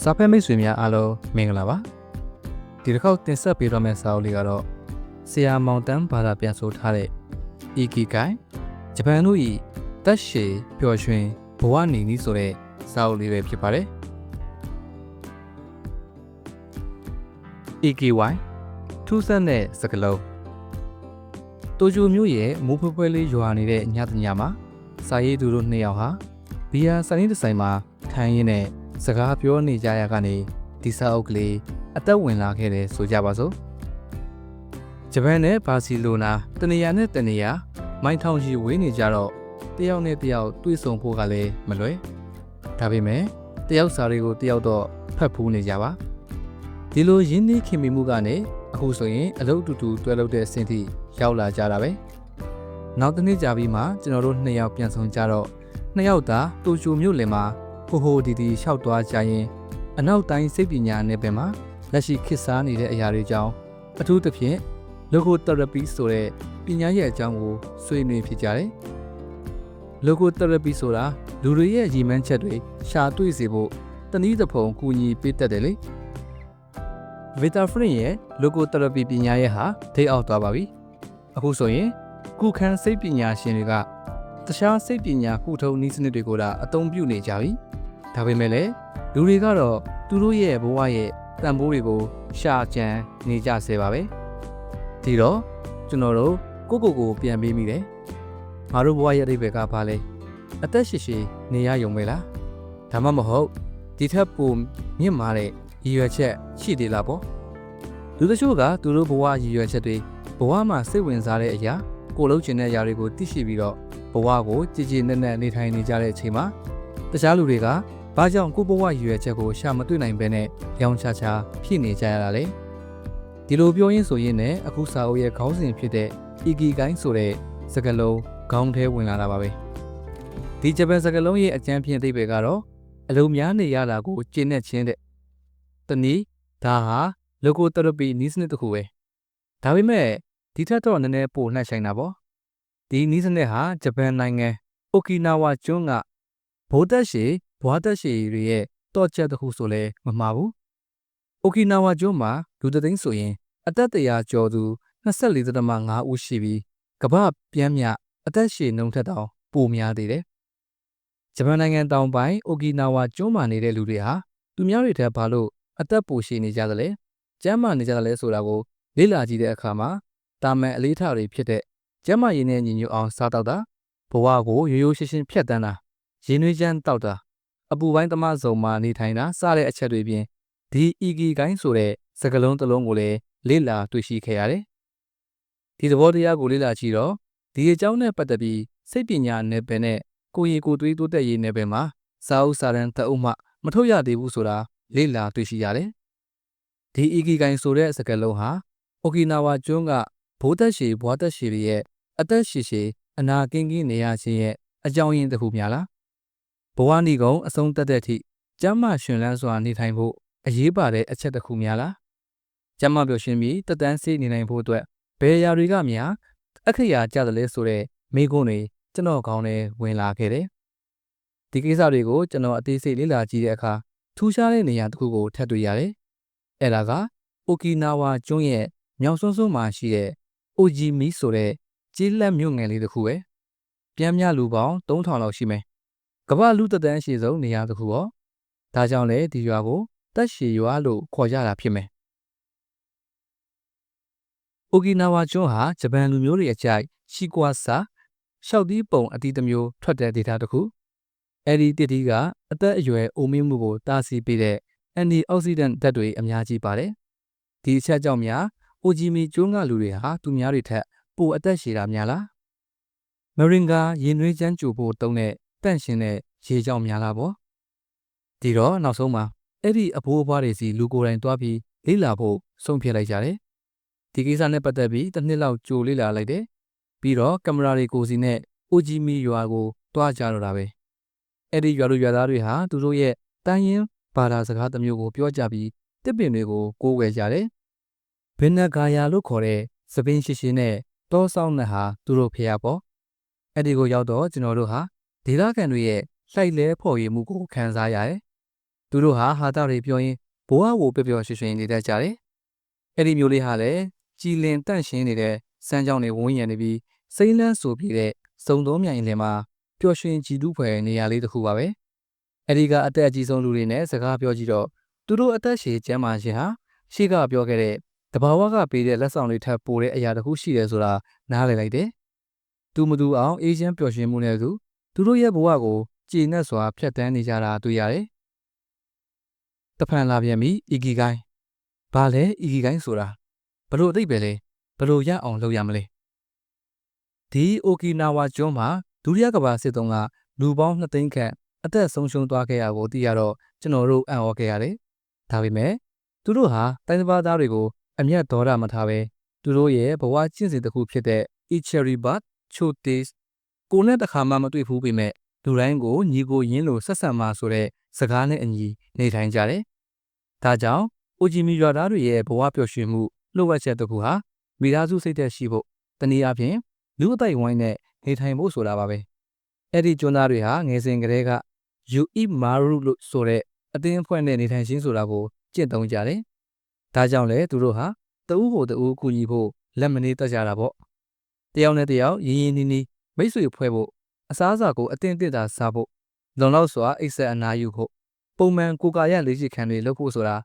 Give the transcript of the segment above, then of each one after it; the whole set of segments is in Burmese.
စာဖက်မိတ်ဆွေများအားလုံးမင်္ဂလာပါဒီတစ်ခေါက်တင်ဆက်ပေးတော့မယ့်စာအုပ်လေးကတော့ဆရာမောင်တန်းဘာသာပြန်ဆိုထားတဲ့ Ikigai ဂျပန်တို့ဤတက်ရှည်ပျော်ရွှင်ဘဝနေနည်းဆိုတဲ့စာအုပ်လေးပဲဖြစ်ပါတယ် Ikigai ထူးဆန်းတဲ့စကားလုံးတိုကျိုမြို့ရဲ့မိုးဖွဲဖွဲလေးရွာနေတဲ့ညတညမှာစာရေးသူတို့နှစ်ယောက်ဟာဘီယာဆိုင်တစ်ဆိုင်မှာထိုင်ရင်းနဲ့ စကားပြောနေကြရကနေဒီစာအုပ်ကလေးအသက်ဝင်လာခဲ့တယ်ဆိုကြပါစို့ဂျပန်နဲ့ဘာစီလိုနာတနေရာနဲ့တနေရာမိုင်းထောင်ကြီးဝေးနေကြတော့တယောက်နဲ့တယောက်တွေ့ဆုံဖို့ကလည်းမလွယ်ဒါပေမဲ့တယောက်စာတွေကိုတယောက်တော့ဖတ်ဖူးနေကြပါဒီလိုရင်းနှီးခင်မိမှုကနေအခုဆိုရင်အလုပ်အတူတူတွဲလုပ်တဲ့အဆင့်ထိရောက်လာကြတာပဲနောက်တစ်နေ့ကြာပြီးမှကျွန်တော်တို့နှစ်ယောက်ပြန်ဆောင်ကြတော့နှစ်ယောက်သာတိုချိုမြို့လယ်မှာ ဟိုဟိုဒီဒီလျှောက်သွားကြရင်အနောက်တိုင်းစိတ်ပညာနယ်ပယ်မှာလက်ရှိခေတ်စားနေတဲ့အရာတွေကြောင်းအထူးသဖြင့် logo therapy ဆိုတဲ့ပညာရဲ့အကြောင်းကိုဆွေးနွေးဖြစ်ကြတယ်။ logo therapy ဆိုတာလူတွေရဲ့ရည်မှန်းချက်တွေရှာတွေ့စေဖို့တနည်းတစ်ဖုံကူညီပေးတတ်တယ်လေ။ Vita Frin ရဲ့ logo therapy ပညာရဲ့ဟာထိအောက်သွားပါပြီ။အခုဆိုရင်ကုခန်းစိတ်ပညာရှင်တွေကတခြားစိတ်ပညာကုထုံးနည်းစနစ်တွေကိုဒါအသုံးပြုနေကြပြီ။ ဒါပေမဲ့လည်းလူတွေကတော့သူတို့ရဲ့ဘဝရဲ့တန်ဖိုးတွေကိုရှာကြံနေကြဆဲပါပဲဒီတော့ကျွန်တော်တို့ကိုကိုကိုပြန်ပေးမိတယ်ငါတို့ဘဝရဲ့အဓိပ္ပာယ်ကဘာလဲအသက်ရှည်ရှည်နေရယုံပဲလားဒါမှမဟုတ်ဒီထက်ပိုမြင့်မာတဲ့ရည်ရွယ်ချက်ရှိသေးလားပေါ့လူတချို့ကသူတို့ဘဝရည်ရွယ်ချက်တွေဘဝမှာစိတ်ဝင်စားတဲ့အရာကိုလုံးချင်တဲ့အရာတွေကိုသိရှိပြီးတော့ဘဝကိုကြည်ကြည်နက်နက်နေထိုင်နေကြတဲ့အချိန်မှာတခြားလူတွေက ဘာကြောင့်ကိုဘဝရည်ရွယ်ချက်ကိုရှာမတွေ့နိုင်ဘဲနဲ့ရောင်ချာချာဖြစ်နေကြရတာလဲဒီလိုပြောရင်းဆိုရင်လည်းအခုစာအုပ်ရဲ့ခေါင်းစဉ်ဖြစ်တဲ့ Ikigai ဆိုတဲ့စကားလုံးခေါင်းထဲဝင်လာတာပါပဲဒီဂျပန်စကားလုံးရဲ့အကျမ်းဖြင့်အဓိပ္ပာယ်ကတော့အလုံးများနေရတာကိုကျင့်တဲ့ချင်းတဲ့တနည်းဒါဟာ logo therapy နည်းစနစ်တစ်ခုပဲဒါပေမဲ့ဒီထက်တော့နည်းနည်းပိုနှက်ဆိုင်တာပေါ့ဒီနည်းစနစ်ဟာဂျပန်နိုင်ငံအိုကီနာဝါကျွန်းကဘိုးသက်ရှည် ဘွားသက်ရှည်တွေရဲ့တော့ချက်တစ်ခုဆိုလဲမမှားဘူး။အိုကီနာဝါကျွန်းမှာလူသသိန်းဆိုရင် အသက်တရာကျော်သူ24.5ဦးရှိပြီးကမ္ဘာပြမ်းမြအသက်ရှည်နှုန်းထက်တောင်ပိုများသေးတယ်။ဂျပန်နိုင်ငံတောင်ပိုင်းအိုကီနာဝါကျွန်းမှာနေတဲ့လူတွေဟာသူများတွေထက်ဘာလို့အသက်ပိုရှည်နေကြသလဲ။ကျန်းမာနေကြတယ်လဲဆိုတာကိုလေ့လာကြည့်တဲ့အခါမှာတာမန်အလေးထားတွေဖြစ်တဲ့ကျန်းမာရေးနဲ့ညီညွတ်အောင်စားတော့တာဘဝကိုရိုးရိုးရှင်းရှင်းဖြတ်တန်းတာရင်းနှွေးချမ်းတောက်တာ အပူပိုင်းသမဇုံမှာနေထိုင်တာစတဲ့အချက်တွေပြင်ဒီ Ikigai ဆိုတဲ့စကားလုံးတစ်လုံးကိုလည်းလေ့လာတွေ့ရှိခဲ့ရတယ်။ဒီသဘောတရားကိုလေ့လာကြည့်တော့ဒီအကြောင်းနဲ့ပတ်သက်ပြီးစိတ်ပညာနယ်ပယ်နဲ့ကိုယ်ရည်ကိုယ်သွေးတိုးတက်ရေးနယ်ပယ်မှာစာအုပ်စာတမ်းတအုပ်မှမထုတ်ရသေးဘူးဆိုတာလေ့လာတွေ့ရှိရတယ်။ဒီ Ikigai ဆိုတဲ့စကားလုံးဟာအိုကီနာဝါကျွန်းကဘိုးသက်ရှည်ဘွားသက်ရှည်တွေရဲ့အသက်ရှည်ရှည်အနာကင်းကင်းနေရခြင်းရဲ့အကြောင်းရင်းတစ်ခုများလား ဘဝနီကုံအဆုံးသက်တဲ့အထိကျမ်းမာရှင်လန်းစွာနေထိုင်ဖို့အရေးပါတဲ့အချက်တစ်ခုများလားကျမ်းမာပျော်ရွှင်ပြီးတက်တန်းစေးနေနိုင်ဖို့အတွက်ဘယ်အရာတွေကများအခရာကြတယ်လဲဆိုတဲ့မိကုန်းတွေကျွန်တော်ခေါင်းထဲဝင်လာခဲ့တယ်ဒီကိစ္စတွေကိုကျွန်တော်အသေးစိတ်လေ့လာကြည့်တဲ့အခါထူးခြားတဲ့နေရာတစ်ခုကိုထပ်တွေ့ရတယ်အဲ့ဒါကအိုကီနာဝါကျွန်းရဲ့မြောက်စွန်းစွန်းမှာရှိတဲ့အိုဂျီမီဆိုတဲ့ကျေးလက်မြို့ငယ်လေးတစ်ခုပဲပြန်မြလူပေါင်း3000လောက်ရှိမယ် ကမ္ဘာလူသက်တမ်းအရှိဆုံးနေရာတစ်ခုပေါ့ဒါကြောင့်လေဒီရွာကိုတက်ရှည်ရွာလို့ခေါ်ကြတာဖြစ်မယ်အိုကီနာဝါကျွန်းဟာဂျပန်လူမျိုးတွေအကြိုက်ရှီကွာဆာရှောက်သီးပုံအတီးတစ်မျိုးထွက်တဲ့ဒေသတစ်ခုအဲ့ဒီတစ်တီးကအသက်အရွယ်အိုမင်းမှုကိုတားဆီးပေးတဲ့အန်တီအောက်ဆီဒန့်ဓာတ်တွေအများကြီးပါတယ်ဒီအချက်ကြောင့်များအိုဂျီမီကျွန်းကလူတွေဟာသူများတွေထက်ပိုအသက်ရှည်တာများလားမရင်ဂါရင်နွေးချမ်းကြိုဖို့တုံးတဲ့ တန့်ရှင်တဲ့ရေကြောင်များလားပေါ့ဒီတော့နောက်ဆုံးမှာအဲ့ဒီအဖိုးအဖွားတွေစီလူကိုယ်တိုင်တွားပြီးလေ့လာဖို့ဆုံးဖြတ်လိုက်ကြတယ်ဒီကိစ္စနဲ့ပတ်သက်ပြီးတစ်နှစ်လောက်ကြိုလေ့လာလိုက်တယ်ပြီးတော့ကင်မရာတွေကိုစီနဲ့အိုဂျီမီရွာကိုတွားကြတော့တာပဲအဲ့ဒီရွာလူရွာသားတွေဟာသူတို့ရဲ့တန်ရင်ဘာသာစကားတစ်မျိုးကိုပြောကြပြီးတစ်ပင်တွေကိုကိုးကွယ်ကြတယ်ဘင်နဂါယာလို့ခေါ်တဲ့သပင်းရှိရှိနဲ့တောဆောင်နဲ့ဟာသူတို့ဖျားပေါ့အဲ့ဒီကိုရောက်တော့ကျွန်တော်တို့ဟာ ဒေသခံတွေရဲ့လှိုက်လဲဖော်ရည်မှုကိုခံစားရတယ်။တသူတို့ဟာဟာတာတွေပြောရင်ဘဝကိုပျော်ပျော်ရွှင်ရွှင်နေတတ်ကြတယ်အဲ့ဒီမျိုးလေးဟာလည်းကြည်လင်တန့်ရှင်းနေတဲ့စမ်းကြောင်းတွေဝန်းရံနေပြီးစိမ့်လန်းဆိုပြီးတဲ့စုံသောမြိုင်လင်မှာပျော်ရွှင်ကြည်တူးဖွယ်နေရာလေးတစ်ခုပါပဲအဲ့ဒီကအသက်အကြီးဆုံးလူတွေနဲ့စကားပြောကြည့်တော့သူတို့အသက်ရှည်ကျန်းမာခြင်းဟာရှေ့ကပြောခဲ့တဲ့တဘာဝကပေးတဲ့လက်ဆောင်တွေထပ်ပိုတဲ့အရာတစ်ခုရှိတယ်ဆိုတာနားလည်လိုက်တယ်။သူမသူအောင်အေးချမ်းပျော်ရွှင်မှုနဲ့သူ သူတို့ရဲ့ဘဝကိုကြည်နက်စွာဖျက်ဆီးနေကြတာတွေ့ရတယ်။တဖန်လာပြန်ပြီအီဂီကိုင်း။ဘာလဲအီဂီကိုင်းဆိုတာဘလို့အသိပဲလဲဘလို့ရအောင်လုပ်ရမလဲ။ဒီအိုကီနာဝါကျွန်းမှာဒုတိယကမ္ဘာစစ်တုန်းကလူပေါင်း2သိန်းခန့်အသက်ဆုံးရှုံးသွားခဲ့ရကိုသိရတော့ကျွန်တော်တို့အံ့ဩခဲ့ရတယ်။ဒါပေမဲ့သူတို့ဟာတိုင်းတစ်ပါးသားတွေကိုအမျက်ဒေါရမထားပဲသူတို့ရဲ့ဘဝကျင့်စဉ်တစ်ခုဖြစ်တဲ့ Icheri Bat Chotis ကိုနဲ့တခါမှမတွေ့ဘူးပေမဲ့လူတိုင်းကိုညီကိုရင်းလို့ဆက်ဆံမှာဆိုတဲ့စကားနဲ့အညီနေထိုင်ကြတယ်။ဒါကြောင့်အိုဂျီမီရွာသားတွေရဲ့ဘဝပျော်ရွှင်မှုလှုပ်ဝက်ချက်တစ်ခုဟာမိသားစုစိတ်သက်ရှိဖို့တနည်းအားဖြင့်လူအသိုက်ဝိုင်းနဲ့နေထိုင်ဖို့ဆိုတာပါပဲ။အဲ့ဒီကျွန်းသားတွေဟာငယ်စဉ်ကတည်းက You Eat Maru လို့ဆိုတဲ့အသင်းအဖွဲ့နဲ့နေထိုင်ခြင်းဆိုတာကိုကျင့်သုံးကြတယ်။ဒါကြောင့်လေသူတို့ဟာတဦးကိုတဦးကူညီဖို့လက်မနေတတ်ကြတာပေါ့။တယောက်နဲ့တယောက်ရင်းရင်းနှီးနှီး မိတ်ဆွေဖွဲ့ဖို့အစားအစာကိုအတင်းတစ်တာစားဖို့လုံလောက်စွာအိတ်ဆက်အနာယူဖို့ပုံမှန်ကိုကာရလေးချခံတွေလုပ်ဖို့ဆိုတာ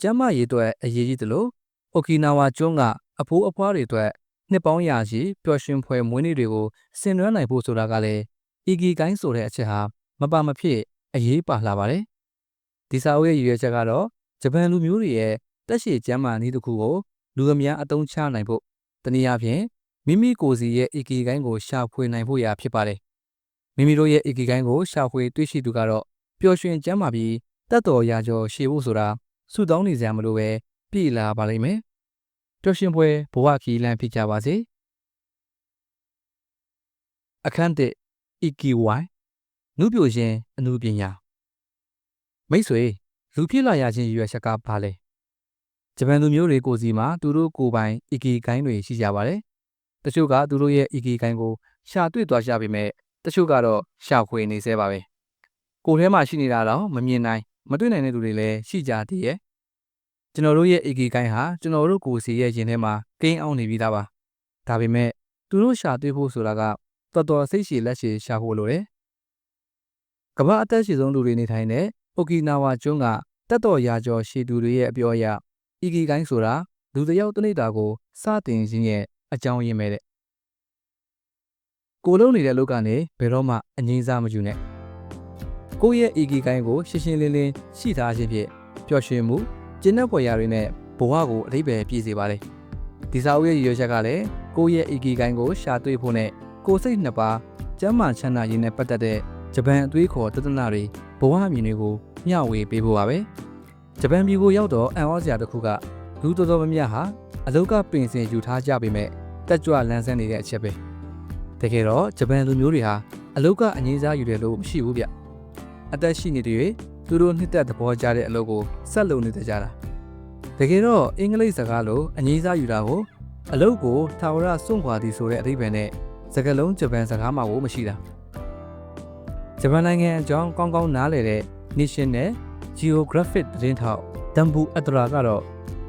ကျမ်းမာရေးအတွက်အရေးကြီးတယ်လို့အိုကီနာဝါကျွန်းကအဖိုးအဖွားတွေအတွက်နှစ်ပေါင်းရာချီပျော်ရွှင်ဖွယ်မွေးနေ့တွေကိုဆင်နွှဲနိုင်ဖို့ဆိုတာကလည်းအီဂီကိုင်းဆိုတဲ့အချက်ဟာမပါမဖြစ်အရေးပါလာပါတယ်။ဒီစာအုပ်ရဲ့ရည်ရွယ်ချက်ကတော့ဂျပန်လူမျိုးတွေရဲ့တက်ရှိကျမ်းမာနည်းတစ်ခုကိုလူအများအသုံးချနိုင်ဖို့တနည်းအားဖြင့် မိမိကိုယ်စီရဲ့အီဂီကိုင်းကိုရှာဖွေနိုင်ဖို့ရာဖြစ်ပါတယ်။မိမိတို့ရဲ့အီဂီကိုင်းကိုရှာဖွေတွေ့ရှိသူကတော့ပျော်ရွှင်ကျမ်းမာပြီးတတ်တော်ရာကျော်ရှေ့ဖို့ဆိုတာဆုတောင်းနေကြမလို့ပဲပြည်လာပါလိမ့်မယ်။ပျော်ရွှင်ပွဲဘဝခီးလန်းဖြစ်ကြပါစေ။အခန်းတစ် EQY နုပြိုခြင်းအမှုပညာမိတ်ဆွေလူဖြစ်လာရခြင်းရည်ရွယ်ချက်ကဘာလဲဂျပန်လူမျိုးတွေကိုစီမှာသူတို့ကိုယ်ပိုင်အီကီကိုင်းတွေရှိကြပါတယ် တချို့ကသူတို့ရဲ့အီကီကိုင်းကိုရှာတွေ့သွားကြပေမဲ့တချို့ကတော့ရှာဖွေနေသေးပါပဲကိုယ်ထဲမှာရှိနေတာတော့မမြင်နိုင်မတွေ့နိုင်တဲ့သူတွေလည်းရှိကြသေးရဲ့ကျွန်တော်တို့ရဲ့အီကီကိုင်းဟာကျွန်တော်တို့ကိုယ်စီရဲ့ရင်ထဲမှာကိန်းအောင်နေပြီးသားပါဒါပေမဲ့သူတို့ရှာတွေ့ဖို့ဆိုတာကတော်တော်စိတ်ရှည်လက်ရှည်ရှာဖို့လိုတယ်ကမ္ဘာအသက်ရှိဆုံးလူတွေနေထိုင်တဲ့အိုကီနာဝါကျွန်းကတက်တော်ရာကျော်ရှီသူတွေရဲ့အပြောအရအီဂီကိုင်းဆိုတာလူတစ်ယောက်တစ်နေ့တာကိုစတင်ခြင်းရဲ့ အကြောင်းရင်းပဲတဲ့ကိုလုံးနေတဲ့လောကကနေဘယ်တော့မှအငြင်းစားမယူနဲ့ကိုယ့်ရဲ့အီဂီကိုင်းကိုရှင်းရှင်းလင်းလင်းရှိထားခြင်းဖြင့်ပျော်ရွှင်မှုကျဉ်းတဲ့ဖွယ်ရာတွေနဲ့ဘဝကိုအထိပ္ပယ်ပြည့်စေပါတယ်ဒီစာအုပ်ရဲ့ရည်ရွယ်ချက်ကလည်းကိုယ့်ရဲ့အီဂီကိုင်းကိုရှာတွေ့ဖို့နဲ့ကိုယ်စိတ်နှစ်ပါးကျမ်းမာချမ်းသာရေးနဲ့ပတ်သက်တဲ့ဂျပန်အသွေးခေါ်တသနာတွေဘဝအမြင်တွေကိုမျှဝေပေးဖို့ပါပဲဂျပန်ပြည်ကိုရောက်တော့အံ့ဩစရာတစ်ခုကလူတော်တော်များများဟာ အလုတ်ကပင်စင်ယူထားကြပေမဲ့တက်ကြွလန်းဆန်းနေတဲ့အချက်ပဲတကယ်တော့ဂျပန်လူမျိုးတွေဟာအလုတ်ကအငြင်းစားယူတယ်လို့မရှိဘူးဗျအသက်ရှိနေတဲ့သူတို့နှစ်သက်သဘောကျတဲ့အလုပ်ကိုဆက်လုပ်နေကြတာတကယ်တော့အင်္ဂလိပ်စကားလိုအငြင်းစားယူတာကိုအလုတ်ကိုထာဝရစွန့်ခွာသည်ဆိုတဲ့အဓိပ္ပာယ်နဲ့စကားလုံးဂျပန်စကားမှာကိုမရှိတာဂျပန်နိုင်ငံအကြောင်းကောင်းကောင်းနားလည်တဲ့ National Geographic သတင်းထောက်ဒမ်ဘူအတရာကတော့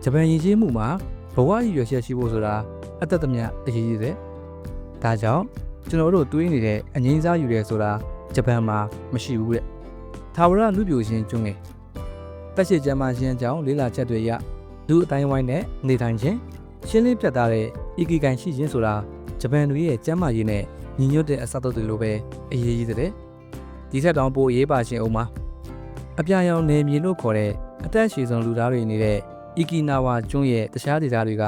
ဂျပန်ယဉ်ကျေးမှုမှာ ဘဝရည်ရွယ်ချက်ရှိဖို့ဆိုတာအသက်သမ ्या အရေးကြီးတယ်။ဒါကြောင့်ကျွန်တော်တို့တွေးနေတဲ့အငိမ့်စားယူရဲဆိုတာဂျပန်မှာမရှိဘူးတဲ့။ထာဝရလူပြိုရှင်ကျွန်းငယ်တက်ရှိကျမ်းမာရှင်အကြောင်းလေးလာချက်တွေရလူအတိုင်းဝိုင်းနဲ့နေထိုင်ခြင်းရှင်းလင်းပြတ်သားတဲ့ဤကီကန်ရှိခြင်းဆိုတာဂျပန်တွေရဲ့ကျမ်းမာရေးနဲ့ညီညွတ်တဲ့အစတုတွေလိုပဲအရေးကြီးတဲ့ဒီဆက်တောင်ပိုအရေးပါခြင်းအောင်မှာအပြာရောင်နေမြေလို့ခေါ်တဲ့အသက်ရှည်ဆုံးလူသားတွေနေတဲ့ အီကီနာဝါကျွန်းရဲ့တခြားဒေသတွေက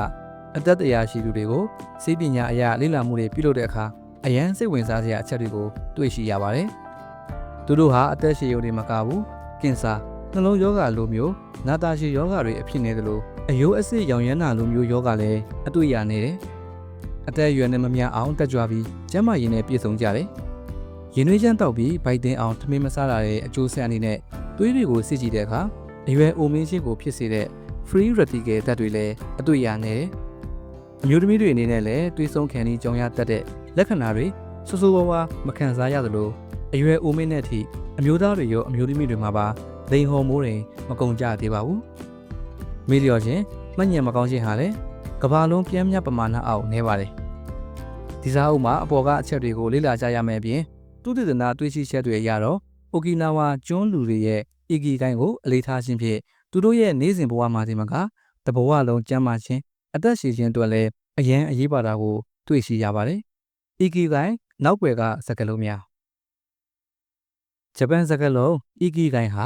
အသက်တရာရှိသူတွေကိုစိပညာအရာလေ့လာမှုတွေပြုလုပ်တဲ့အခါအရန်စိတ်ဝင်စားစရာအချက်တွေကိုတွေ့ရှိရပါတယ်။သူတို့ဟာအသက်ရှည်ရုံတွေမကဘူးကင်ဆာနှလုံးရောဂါလိုမျိုးနာတာရှည်ရောဂါတွေအဖြစ်နေသလိုအယိုးအဆစ်ရောင်ရမ်းတာလိုမျိုးရောဂါလည်းအတွေ့ရနေတယ်။အသက်အရွယ်နဲ့မမျှအောင်တက်ကြွပြီးကျန်းမာရေးနဲ့ပြည့်စုံကြတယ်။ရင်နှွေးချမ်းတောက်ပြီးဗိုက်တင်းအောင်ထမင်းမစားတာရဲ့အကျိုးဆက်အနေနဲ့သွေးတွေကိုစစ်ကြည့်တဲ့အခါအရွယ်အိုမင်းချင်းကိုဖြစ်စေတဲ့ free radical ဓာတ်တွေလည်းအတွေ့ရနေတယ်။အမျိုးသမီးတွေအနေနဲ့လည်းတွေးဆုံးခံပြီးကြောင်ရတတ်တဲ့လက္ခဏာတွေဆူဆူဝါးဝါမခံစားရသလိုအရွယ်အိုမင်းနဲ့အထိအမျိုးသားတွေရောအမျိုးသမီးတွေမှာပါလိန်ဟော်မိုးတွေမကုန်ကြသေးပါဘူးမေးလျော်ခြင်းမှတ်ညံမကောင်းခြင်းဟာလည်းကဘာလုံးပြင်းမြတ်ပမာဏအောက်နေပါတယ်ဒီစာအုပ်မှာအပေါ်ကအချက်တွေကိုလေ့လာကြရမယ်အပြင်သူတည်တနာတွေးရှိချက်တွေအရတော့အိုကီနာဝါကျွန်းလူတွေရဲ့အီဂီကိုင်းကိုအလေးထားခြင်းဖြင့် သူတို့ရဲ့နေစဉ်ဘဝမှာဒီမှာကတဘဝလုံးကျမ်းမာခြင်းအသက်ရှင်ခြင်းအတွက်လည်းအရန်အရေးပါတာကိုတွေ့ရှိရပါတယ်အီဂီကိုင်းနောက်ွယ်ကစကားလုံးများဂျပန်စကားလုံးအီဂီကိုင်းဟာ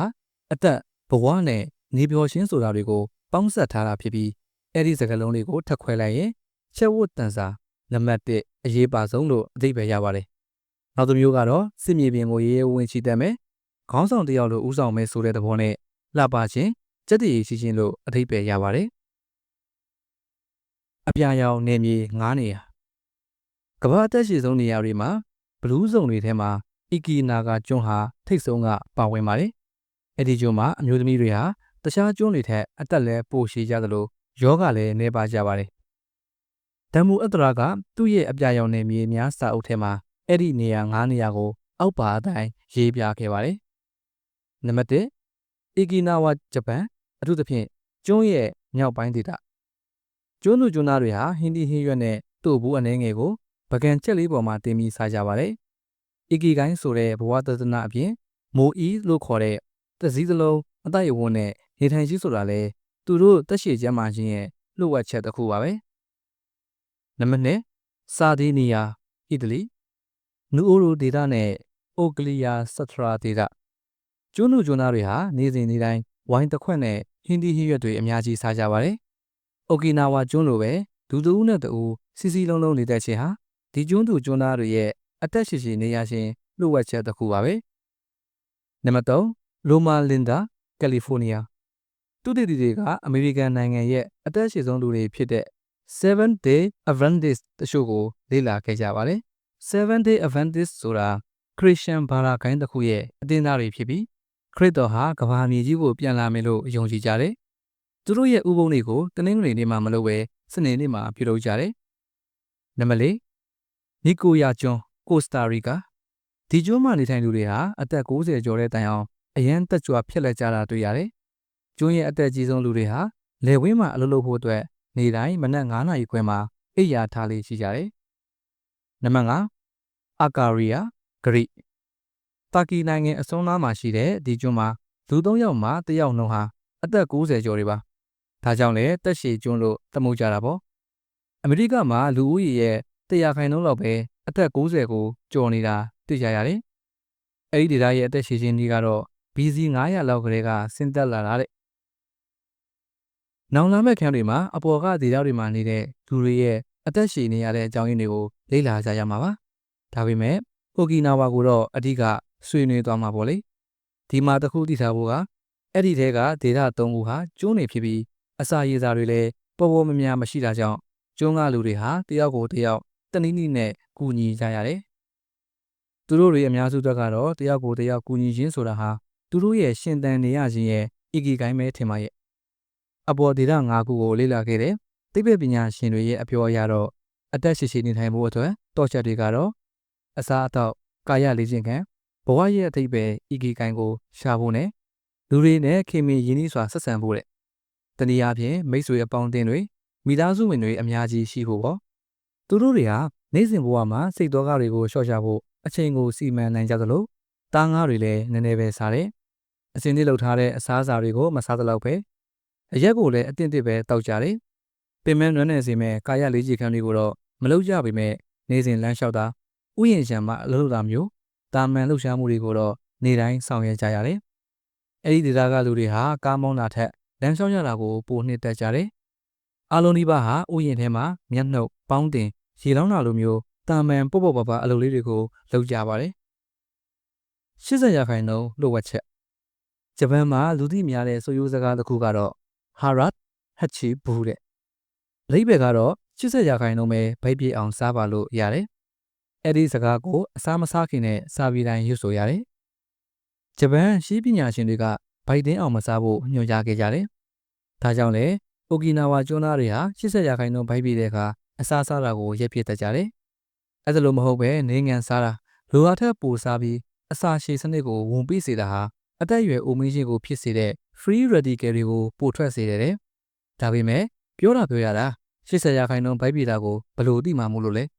အသက်ဘဝနဲ့နေပျော်ခြင်းဆိုတာတွေကိုပေါင်းစပ်ထားတာဖြစ်ပြီးအဲ့ဒီစကားလုံးတွေကိုထပ်ခွဲလိုက်ရင်ချက်ဝတ်တန်စာနံပါတ်1အရေးပါဆုံးလို့အဓိပ္ပာယ်ရပါတယ်။နောက်တစ်မျိုးကတော့စစ်မြေပြင်ကိုရေးရဲဝင်ချီတက်မယ်။ခေါင်းဆောင်တစ်ယောက်လိုဥဆောင်မယ်ဆိုတဲ့သဘောနဲ့လှပခြင်း စက်တည်ရှိခြင်းလို့အဓိပ္ပာယ်ရပါတယ်။အပြာရောင်နေမြေ9နေရာကမ္ဘာအသက်ရှိဆုံးနေရာတွေမှာဘလူးစုံတွေထဲမှာအီကီနာဂါကျွန်းဟာထိတ်ဆုံးကပါဝင်ပါတယ်။အဲ့ဒီကျွန်းမှာအမျိုးသမီးတွေဟာတခြားကျွန်းတွေထက်အသက်လည်းပိုရှည်ကြသလိုယောဂလည်းနေပါကြပါတယ်။ဓမ္မူအတ္တရာကသူ့ရဲ့အပြာရောင်နယ်မြေများစာအုပ်ထဲမှာအဲ့ဒီနေရာ၅နေရာကို အောက်ပါအတိုင်းရေးပြခဲ့ပါတယ်။နံပါတ်1အီကီနာဝါဂျပန် အထူးသဖြင့်ကျွန်းရဲ့မြောက်ပိုင်းဒေသကျွန်းသူကျွန်းသားတွေဟာဟင်းဒီဟင်းရွက်နဲ့သူ့ဘူးအနေငယ်ကိုပကံချက်လေးပေါ်မှာတင်ပြီးစားကြပါတယ်။အီကီကိုင်းဆိုတဲ့ဘဝတဒနာအပြင်မိုအီလို့ခေါ်တဲ့သစည်းစလုံးအတိုက်အဝန်းနဲ့နေထိုင်ရှိဆိုတာလဲသူတို့တက်ရှိကျမ်းမာခြင်းရဲ့လှုပ်ဝက်ချက်တစ်ခုပါပဲနံပါတ်2စာဒီနီယာအီတလီနူအိုရိုဒေတာနဲ့အိုကလီယာစထရာဒေတာကျွန်းလူကျွန်းသားတွေဟာနေစဉ်နေတိုင်း ဝိုင်းတစ်ခွက်နဲ့ဟင်းဒီဟင်းရွက်တွေအများကြီးစားကြပါတယ်။အိုကီနာဝါကျွန်းလိုပဲဒူးတူးနဲ့တူစီစီလုံးလုံးနေတဲ့ချင်းဟာဒီကျွန်းသူကျွန်းသားတွေရဲ့အသက်ရှိရှိနေရခြင်းလှုပ်ဝက်ချက်တစ်ခုပါပဲ။နံပါတ်3လိုမာလင်ဒါကယ်လီဖိုးနီးယားသူတည်တည်တွေကအမေရိကန်နိုင်ငံရဲ့အသက်ရှည်ဆုံးလူတွေဖြစ်တဲ့ Seven Day Adventist တချို့ကိုလေ့လာခဲ့ကြပါတယ်။ Seven Day Adventist ဆိုတာခရစ်ယာန်ဘာသာကိုင်းတစ်ခုရဲ့အတင်းသားတွေဖြစ်ပြီး ခရစ်တော်ဟာကမ္ဘာမြေကြီးကိုပြန်လာမယ်လို့ယုံကြည်ကြတယ်။သူတို့ရဲ့ဥပုံတွေကိုတနင်္ဂနွေနေ့မှာမလုပ်ဘဲစနေနေ့မှာပြုလုပ်ကြတယ်။နံပါတ်၄နီကိုယာကျွန်းကိုစတာရီကာဒီကျွန်းမှာနေထိုင်သူတွေဟာအသက်60ကျော်တဲ့တိုင်အောင်အရန်တက်ကြွဖြစ်လက်ကြတာတွေ့ရတယ်ကျွန်းရဲ့အသက်ကြီးဆုံးလူတွေဟာလယ်ဝင်းမှာအလုပ်လုပ်ဖို့အတွက်နေတိုင်းမနက်9နာရီခွဲမှာအိပ်ယာထားလေးရှိကြတယ်။နံပါတ်5အာကာရီယာဂရိ တာကီနိုင်ငံအစွန်းနားမှာရှိတဲ့ဒီကျွန်းမှာလူ၃ယောက်မှာတစ်ယောက်နှုန်းဟာအသက်60ကျော်တွေပါ။ဒါကြောင့်လည်းတက်ရှည်ကျွန်းလို့သမုတ်ကြတာပေါ့။အမေရိကမှာလူဦးရေရဲ့100ခိုင်နှုန်းလောက်ပဲအသက်60ကိုကျော်နေတာတွေ့ကြရတယ်။အဲဒီဒေသရဲ့အသက်ရှည်ခြင်းကြီးကတော့ BC 900လောက်ကလေးကဆင်းသက်လာတာတဲ့နောင်လာမဲ့ခန်းတွေမှာအပေါ်ကဒေသတွေမှာနေတဲ့လူတွေရဲ့အသက်ရှည်နေရတဲ့အကြောင်းရင်းတွေကိုလေ့လာကြရမှာပါ။ဒါပေမဲ့ဟိုကီနာဝါကိုတော့အဓိက ဆွေးနွေးသွားမှာပေါ့လေ။ဒီမှာတစ်ခုသိထားဖို့ကအဲ့ဒီထဲကဒေသ၃ခုဟာကျွန်းနေဖြစ်ပြီးအစာရေစာတွေလည်းပေါ်ပေါ်မများမရှိတာကြောင့်ကျွန်းကလူတွေဟာတယောက်ကိုတယောက်တနည်းနည်းနဲ့ကူညီကြရတယ်။သူတို့တွေအများစုအတွက်ကတော့တယောက်ကိုတယောက်ကူညီခြင်းဆိုတာဟာသူတို့ရဲ့ရှင်သန်နေရခြင်းရဲ့အီဂီကိုင်းပဲထင်ပါရဲ့အပေါ်ဒေတာ၅ခုကိုလေ့လာခဲ့တဲ့သိပ္ပံပညာရှင်တွေရဲ့အပြောအရတော့အသက်ရှိရှိနေထိုင်ဖို့အတွက်တောချက်တွေကတော့အစားအသောက်ကာယလေ့ကျင့်ခန်း ဘဝရဲ့အထိပ္ပယ်ဤကီကိုင်းကိုရှာဖို့နဲ့လူတွေနဲ့ခင်မင်ရင်းနှီးစွာဆက်ဆံဖို့တဲ့တနည်းအားဖြင့်မိတ်ဆွေအပေါင်းအသင်းတွေမိသားစုဝင်တွေအများကြီးရှိဖို့ပေါ့သူတို့တွေဟာနေ့စဉ်ဘဝမှာစိတ်တော်ကားတွေကိုရှော့ချဖို့အချိန်ကိုစီမံနိုင်ကြသလိုတားငါးတွေလည်းနည်းနည်းပဲစားတယ်အစင်းလေးလှုပ်ထားတဲ့အစားအစာတွေကိုမစားသလောက်ပဲအရက်ကိုလည်းအတင်းတစ်ပဲတောက်ကြတယ်ပင်မနွမ်းနယ်စီမဲ့ကာယလေးကြီးခန်းတွေကိုတော့မလုပ်ကြပေမဲ့နေစဉ်လမ်းလျှောက်တာဥယျာဉ်ချံမှာအလုပ်လုပ်တာမျိုး တာမန်လှုပ်ရှားမှုတွေကိုတော့နေတိုင်းဆောင်ရွက်ကြရတယ်အဲ့ဒီဒေသကလူတွေဟာကားမောင်းတာထက်လမ်းလျှောက်ရတာကိုပိုနှစ်သက်ကြတယ်အားလုံးဒီပါဟာဥယျာဉ်ထဲမှာမျက်နှုတ်ပေါင်းတင်ရေလောင်းတာလိုမျိုးတာမန်ပေါ့ပေါ့ပါပါအလုပ်လေးတွေကိုလုပ်ကြပါတယ်80ရာခိုင်နှုန်းလိုဝက်ချက်ဂျပန်မှာလူသိများတဲ့ဆိုရိုးစကားတစ်ခုကတော့ Harat Hachi ဘူးတဲ့။လိပ်ပဲကတော့80ရာခိုင်နှုန်းပဲဗိတ်ပြေအောင်စားပါလို့ရတယ်။ အဲ့ဒီစကားကိုအစားမစားခင်နဲ့စာပြီးတိုင်းရွတ်ဆိုရတယ်။ဂျပန်ရှိပညာရှင်တွေကဗိုက်တင်းအောင်မစားဖို့ညွှန်ကြားခဲ့ကြတယ်။ဒါကြောင့်လေအိုကီနာဝါကျွန်းသားတွေဟာ80ရာခိုင်နှုန်းဗိုက်ပြေတဲ့အခါအစားစားတာကိုရက်ပြစ်တတ်ကြတယ်။အဲ့ဒါလိုမဟုတ်ပဲနေငံစားတာလိုအပ်တဲ့ပူစားပြီးအစာရှည်စနစ်ကိုဝန်ပိစေတာဟာအသက်အရွယ်အိုမင်းချင်းကိုဖြစ်စေတဲ့ free radical တွေကိုပိုထွက်စေတယ်တဲ့။ဒါပေမဲ့ပြောတာပြောရတာ80ရာခိုင်နှုန်းဘိုက်ပြည်တာကိုဘယ်လို့သိမှာမို့လို့လဲ။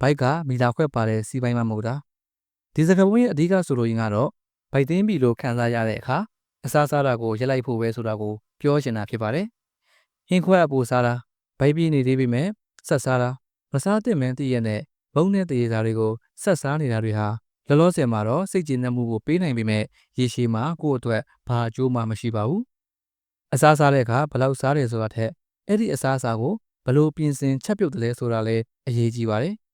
ဘိုက်ကမီတာခွက်ပါတဲ့စီးပိုင်းမှမဟုတ်တာ။ဒီစကားပုံရဲ့အဓိကဆိုလိုရင်းကတော့ဘိုက်သိမ်းပြီလို့ခံစားရတဲ့အခါအစားစားတာကိုရက်လိုက်ဖို့ပဲဆိုတာကိုပြောချင်တာဖြစ်ပါတယ်။ဟင်းခွက်အပူစားတာဘိုက်ပြည်နေသေးပေမဲ့ဆက်စားတာမစားသင့်မန်းတည့်ရတဲ့ဘုံနဲ့တရေစာတွေကိုဆက်စားနေတာတွေဟာလောလောဆယ်မှာတော့စိတ်ကျဉ်နှံမှုကိုပေးနိုင်ပေမဲ့ရေရှည်မှာကိုယ့်အတွက်ဘာအကျိုးမှမရှိပါဘူး။အစားစားတဲ့အခါဘယ်လောက်စားတယ်ဆိုတာထက်အဲ့ဒီအစားအစာကိုဘယ်လိုပြင်ဆင်ချက်ပြုတ်တယ်လဲဆိုတာလည်းအရေးကြီးပါတယ်။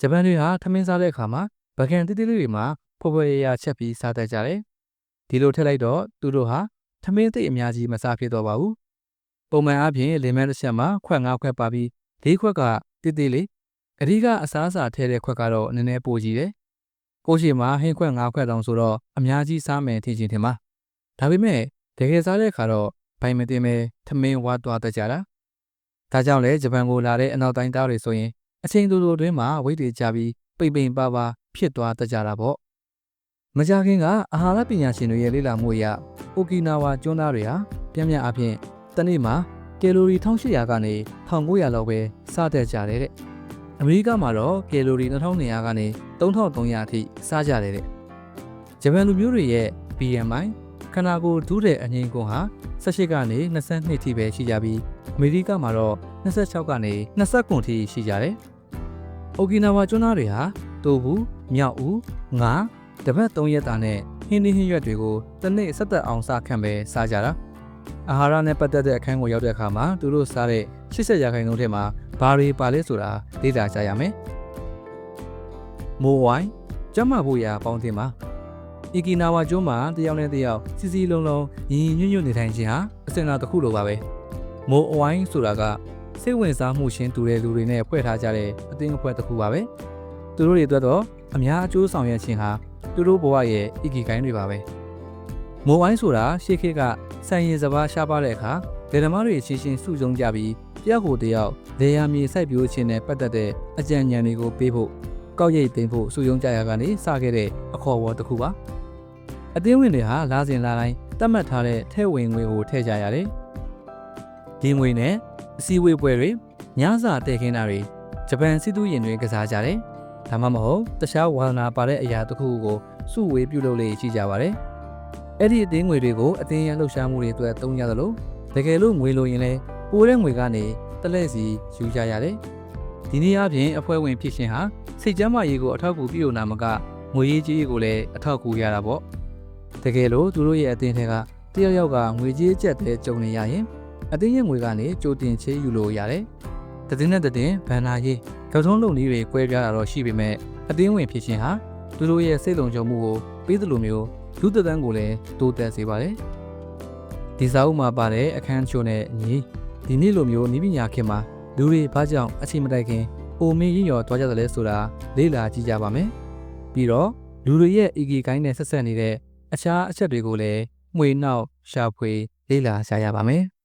ဂျပန်တွေဟာထမင်းစားတဲ့အခါမှာဗကန်တိတိလေးတွေမှာဖွယ်ဖွယ်ရရချက်ပြီးစားတတ်ကြတယ်။ဒီလိုထည့်လိုက်တော့သူတို့ဟာထမင်းသိပ်အများကြီးမစားဖြစ်တော့ပါဘူး။ပုံမှန်အားဖြင့်လင်မန်းတစ်ချက်မှာခွက်၅ခွက်ပါပြီး၄ခွက်ကတိတိလေးအဓိကအစားအစာထည့်တဲ့ခွက်ကတော့နည်းနည်းပိုကြီးတယ်။ကိုရှိမှာဟင်းခွက်၅ခွက်တောင်ဆိုတော့အများကြီးစားမယ်ထင်ချင်းထင်ပါ။ဒါပေမဲ့တကယ်စားတဲ့အခါတော့ဘိုင်မတင်ပဲထမင်းဝါသွားတတ်ကြတာ။ဒါကြောင့်လေဂျပန်ကိုလာတဲ့အနောက်တိုင်းသားတွေဆိုရင် အချိန်တူတူအတွင်းမှာဝိတ်တွေကြပြီးပိမ့်ပိန်ပါပါဖြစ်သွားတတ်ကြတာပေါ့။မကြခင်ကအာဟာရပညာရှင်တွေရဲ့လေ့လာမှုအရအိုကီနာဝါကျွန်းသားတွေဟာပြင်းပြအဖြစ်တစ်နေ့မှာကယ်လိုရီ1800ကနေ1900လောက်ပဲစားတတ်ကြတယ်တဲ့အမေရိကမှာတော့ကယ်လိုရီ2200ကနေ3300အထိစားကြတယ်တဲ့ဂျပန်လူမျိုးတွေရဲ့ BMI ခန္ဓာကိုယ်ဒုတဲ့အငြိမ်ကွန်ဟာ18ကနေ22ထိပဲရှိကြပြီးအမေရိကမှာတော့ 26ကနေ29ထိရှိကြတယ်။အိုကီနာဝါကျွန်းသားတွေဟာတိုဘူး၊မြောက်ဦး၊ငါတပတ်3ရက်တာနဲ့ဟင်းသီးဟင်းရွက်တွေကိုတစ်နေ့ဆက်သက်အောင်စားခံပဲစားကြတာ။အာဟာရနဲ့ပတ်သက်တဲ့အခန်းကိုရောက်တဲ့အခါမှာသူတို့စားတဲ့80ရာခိုင်နှုန်းထဲမှာဘာတွေပါလဲဆိုတာလေ့လာကြရမယ်။မိုးဝိုင်းကျမဖို့ရာပေါင်းတင်ပါ။အီကီနာဝါကျွန်းမှာတယောက်နဲ့တယောက်စီစီလုံးလုံးညီညီညွတ်ညွတ်နေထိုင်ခြင်းဟာအစင်လာတစ်ခုလိုပါပဲ။မိုးအဝိုင်းဆိုတာက စိတ်ဝင်စားမှုရှင်တူတဲ့လူတွေနဲ့ဖွဲ့ထားကြတဲ့အသင်းအဖွဲ့တစ်ခုပါပဲ။သူတို့တွေအတွက်တော့အများအကျိုးဆောင်ရွက်ခြင်းဟာသူတို့ဘဝရဲ့အီကီကိုင်းတွေပါပဲ။မိုးဝိုင်းဆိုတာရှေးခေတ်ကစံရည်စဘာရှားပါတဲ့အခါလယ်သမားတွေချင်းချင်းစုဆုံးကြပြီးတယောက်ကိုတယောက်လေယာမြေစိုက်ပျိုးခြင်းနဲ့ပတ်သက်တဲ့အကြံဉာဏ်တွေကိုပေးဖို့ကောက်ရိတ်သိမ်းဖို့စုယုံကြရကနေစခဲ့တဲ့အခေါ်အဝေါ်တစ်ခုပါအသင်းဝင်တွေဟာလာစဉ်လာတိုင်းတတ်မှတ်ထားတဲ့ထဲဝင်ငွေကိုထည့်ကြရတယ်ဒီငွေနဲ့ အစည်းအဝေးပွဲတွေညစာတည်ခင်းတာတွေဂျပန်စစ်သူရင်တွေကစားကြတယ်ဒါမှမဟုတ်တခြားဝါသနာပါတဲ့အရာတစ်ခုကိုစုဝေးပြုလုပ်လေ့ရှိကြပါတယ်အဲ့ဒီအသင်းငွေတွေကိုအသင်းရလှုပ်ရှားမှုတွေအတွက်သုံးရသလိုတကယ်လို့ငွေလိုရင်လည်းပိုတဲ့ငွေကနေတလဲစီယူကြရတယ်။ဒီနည်းအားဖြင့်အဖွဲ့ဝင်ဖြစ်ရှင်ဟာစိတ်ကျမ်းမာရေးကိုအထောက်အကူပြုနာမကငွေရေးကြေးကိုလည်းအထောက်အကူရတာပေါ့။တကယ်လို့သူတို့ရဲ့အသင်းထဲကတယောက်ယောက်ကငွေကြေးကျက်တဲ့ကြုံနေရရင် အသင်းရဲ့ငွေကနေကြိုတင်ချေးယူလို့ရတယ်။တည်င်းတဲ့တည်င်းဘန်နာရေးကြောက်ထုံးလုံနည်းတွေကွဲပြားတာတော့ရှိပေမဲ့အသင်းဝင်ဖြစ်ရှင်ဟာသူတို့ရဲ့စိတ်လုံခြုံမှုကိုပေးသလိုမျိုးလူသက်တမ်းကိုလည်းတိုးတက်စေပါတယ်။ဒီစာအုပ်မှာပါတဲ့အခန်းချို့နဲ့ညီဒီနေ့လိုမျိုးနိပညာခင်မှာလူတွေဘာကြောင့်အချိန်မတိုင်ခင်အိုမင်းရင်ရော်သွားကြတယ်လဲဆိုတာလေ့လာကြည့်ကြပါမယ်။ပြီးတော့လူတွေရဲ့ EG ကိုင်းနဲ့ဆက်ဆက်နေတဲ့အခြားအချက်တွေကိုလည်းမှွေနောက်ရှာဖွေလေ့လာကြရပါမယ်။